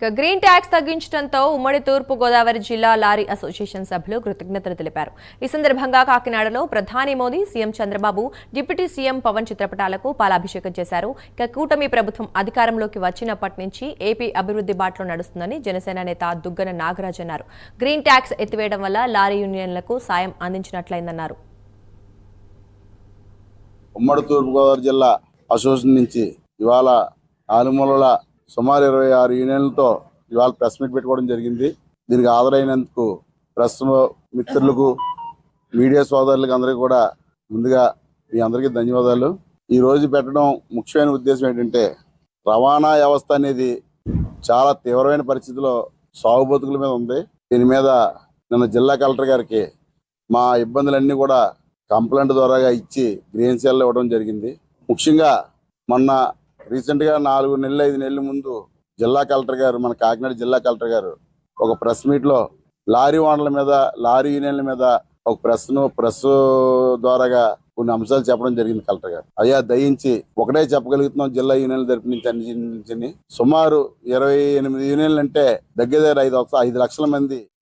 ఇక green tax తగ్గించడంతో ఉమ్మడి తూర్పు గోదావరి జిల్లా లారీ అసోసియేషన్ సభ్యులు కృతజ్ఞతలు తెలిపారు. ఈ సందర్భంగా కాకినాడలో ప్రధాని Modi CM Chandrababu deputy CM Pawan చిత్రపటాలకు పాలాభిషేకం చేశారు. ఇక కూటమి ప్రభుత్వం అధికారంలోకి వచ్చినప్పటి నుంచి ఏపీ అభివృద్ధి బాటలో నడుస్తుందని జనసేన నేత దుగ్గన నాగరాజ్ అన్నారు. గ్రీన్ ట్యాక్స్ ఎత్తివేయడం వల్ల లారీ యూనియన్లకు సాయం అందించినట్లయిందన్నారు. ఉమ్మడి తూర్పుగోదావరి జిల్లా అసోసియేషన్ నుంచి ఇవాళ ఆలుమూలల సుమారు ఇరవై ఆరు యూనియన్లతో ఇవాళ ప్రెస్ మీట్ పెట్టుకోవడం జరిగింది. దీనికి హాజరైనందుకు ప్రెస్ మిత్రులకు మీడియా సోదరులకు అందరికీ కూడా ముందుగా మీ అందరికీ ధన్యవాదాలు. ఈ రోజు పెట్టడం ముఖ్యమైన ఉద్దేశం ఏంటంటే రవాణా వ్యవస్థ అనేది చాలా తీవ్రమైన పరిస్థితిలో సాగుబోతుకుల మీద ఉంది. దీని మీద నిన్న జిల్లా కలెక్టర్ గారికి మా ఇబ్బందులన్నీ కూడా కంప్లైంట్ ద్వారాగా ఇచ్చి గ్రీన్ సెల్ ఇవ్వడం జరిగింది. ముఖ్యంగా మొన్న రీసెంట్గా నాలుగు నెలలు ఐదు నెలల ముందు జిల్లా కలెక్టర్ గారు మన కాకినాడ జిల్లా కలెక్టర్ గారు ఒక ప్రెస్ మీట్లో లారీ ఓనర్ల మీద లారీ యూనియన్ల మీద ఒక ప్రెస్ను ప్రెస్ ద్వారాగా కొన్ని అంశాలు చెప్పడం జరిగింది కలెక్టర్ గారు. అయ్యా దయించి ఒకటే చెప్పగలుగుతున్నాం జిల్లా యూనియన్ల తరపు నుంచి అన్ని సుమారు ఇరవై ఎనిమిది యూనియన్లు అంటే దగ్గర దగ్గర ఐదు ఐదు లక్షల మంది